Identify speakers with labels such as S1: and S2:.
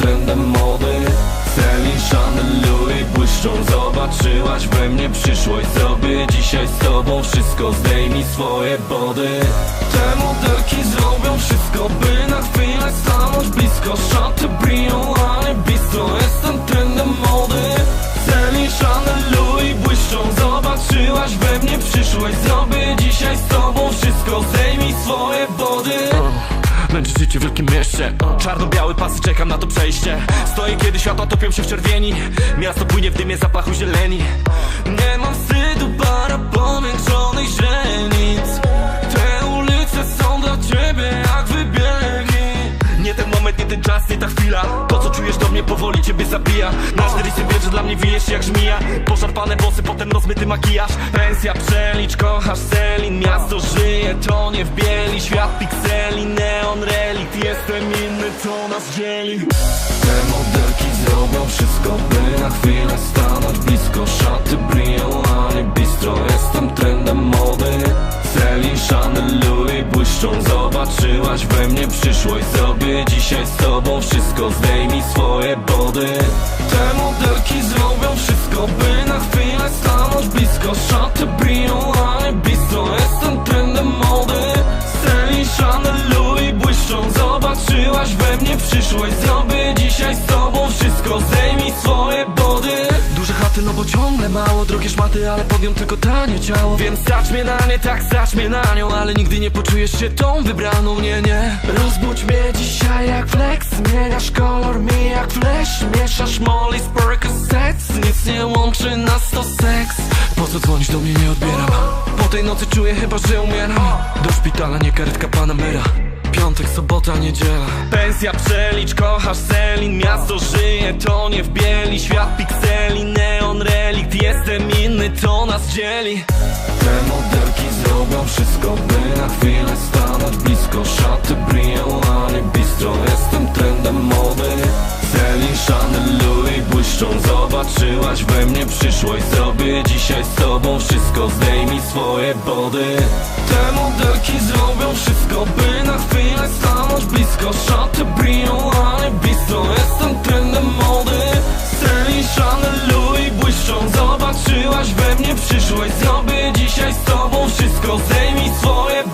S1: trendem mody. Celine, Chanel, Louis błyszczą. Zobaczyłaś we mnie przyszłość. Zrobię dzisiaj z tobą wszystko. Zdejmij swoje body
S2: życie w wielkim mieście. Czarno-biały pasy, czekam na to przejście. Stoję kiedy światła topią się w czerwieni. Miasto płynie w dymie zapachu zieleni.
S1: Nie mam wstydu, para powiększonych źrenic. Te ulice są dla ciebie jak wybiegi.
S2: Nie ten moment, nie ten czas, nie ta chwila. To co czujesz do mnie powoli ciebie zabija. Rysy wie, że dla mnie wijesz się jak żmija. Poszarpane włosy, potem rozmyty makijaż. Pensja, przelicz, kochasz Selin. Miasto żyje, to nie w bieli. Świat pikseli, neon relikt Jestem inny, to nas dzieli.
S1: Te modelki zrobią wszystko, by na chwilę stanąć blisko. Szaty bryją, a nie bistro. Jestem trendem mody. Celine, Chanel, Louis błyszczą. Zobaczyłaś we mnie przyszłość. Zrobię dzisiaj z tobą wszystko. Zdejmij swoje body. Te modelki zrobią przyszłość Zrobię dzisiaj z tobą. Wszystko Zdejmij swoje body.
S2: Duże chaty, no bo ciągle mało. Drogie szmaty, ale powiem tylko tanie ciało. Więc stać mnie na nie, tak stać mnie na nią. Ale nigdy nie poczujesz się tą wybraną, nie, nie. Rozbudź mnie dzisiaj jak flex Zmieniasz kolor mi jak flash. Mieszasz molly z Percocets Nic nie łączy nas to seks. Po co dzwonisz do mnie, nie odbieram. Po tej nocy czuję chyba, że umieram. Do szpitala, nie karetka Panamera Piątek, sobota, niedziela. Pensja, przelicz, kochasz Selin Miasto żyje, to nie w bieli. Świat pikseli, neon relikt Jestem inny, to nas dzieli.
S1: Te modelki zrobią wszystko, by na chwilę stanąć blisko. Szaty bryją, a nie bistro Jestem trendem mody. Celine, Chanel, Louis błyszczą Zobaczyłaś we mnie przyszłość. Zrobię dzisiaj z tobą wszystko Zdejmij swoje body. Te modelki zrobią wszystko, by na chwilę stanąć blisko Szaty bryją, a nie bistro Jestem trendem mody Celine, Chanel, Louis błyszczą. Zobaczyłaś we mnie przyszłość. Zrobię dzisiaj z tobą wszystko. Zdejmij swoje